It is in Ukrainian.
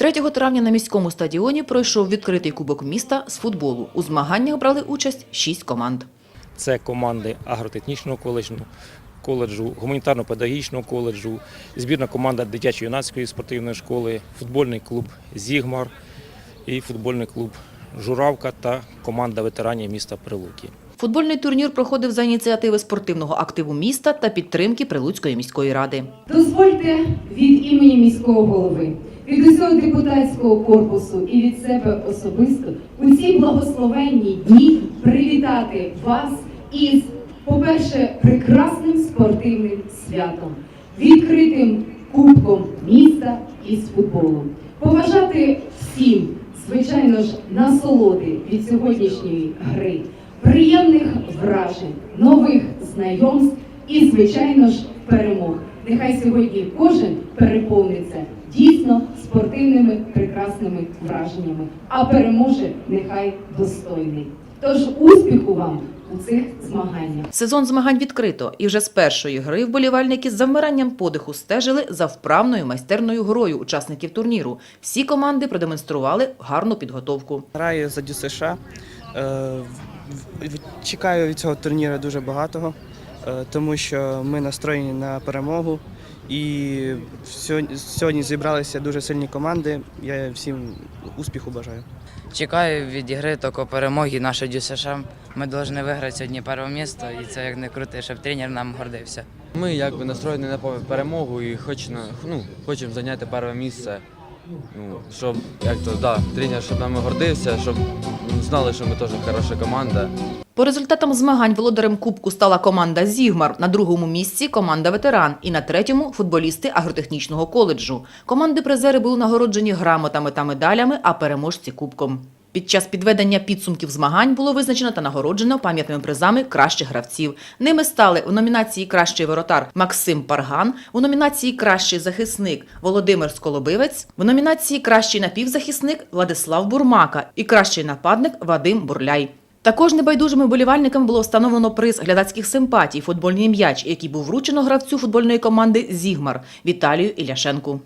3 травня на міському стадіоні пройшов відкритий кубок міста з футболу. У змаганнях брали участь шість команд. Це команди агротехнічного коледжу, коледжу, гуманітарно-педагогічного коледжу, збірна команда дитячо-юнацької спортивної школи, футбольний клуб Зігмар і футбольний клуб Журавка та команда ветеранів міста Прилуки. Футбольний турнір проходив за ініціативи спортивного активу міста та підтримки Прилуцької міської ради. Дозвольте від імені міського голови, від усього депутатського корпусу і від себе особисто у ці благословенні дні привітати вас із, по-перше, прекрасним спортивним святом, відкритим кубком міста із футболу. Побажати всім, звичайно ж, насолоди від сьогоднішньої гри, приємних вражень, нових знайомств і, звичайно ж, перемог. Нехай сьогодні кожен переповниться дійсно спортивними прекрасними враженнями, а переможе нехай достойний. Тож успіху вам у цих змаганнях. Сезон змагань відкрито, і вже з першої гри вболівальники з завмиранням подиху стежили за вправною майстерною грою учасників турніру. Всі команди продемонстрували гарну підготовку. Граю за Дю США. Е, Чекаю від цього турніру дуже багатого, тому що ми настроєні на перемогу. І сьогодні, зібралися дуже сильні команди. Я всім успіху бажаю. Чекаю від ігри тільки перемоги нашої ДЮСШ. Ми повинні виграти сьогодні перше місце, і це як не крути, щоб тренер нам гордився. Ми якби настроєні на перемогу і хочемо, ну, хочемо зайняти перше місце. Ну, щоб як то, да, тренер, щоб нами гордився, щоб знали, що ми теж хороша команда. По результатам змагань володарем кубку стала команда Зігмар. На другому місці команда Ветеран і на третьому футболісти агротехнічного коледжу. Команди призери були нагороджені грамотами та медалями, а переможці кубком. Під час підведення підсумків змагань було визначено та нагороджено пам'ятними призами кращих гравців. Ними стали в номінації Кращий воротар Максим Парган, у номінації Кращий захисник Володимир Сколобивець, в номінації Кращий напівзахисник Владислав Бурмака і кращий нападник Вадим Бурляй. Також небайдужими болівальниками було встановлено приз глядацьких симпатій футбольний м'яч, який був вручено гравцю футбольної команди Зігмар Віталію Іляшенку.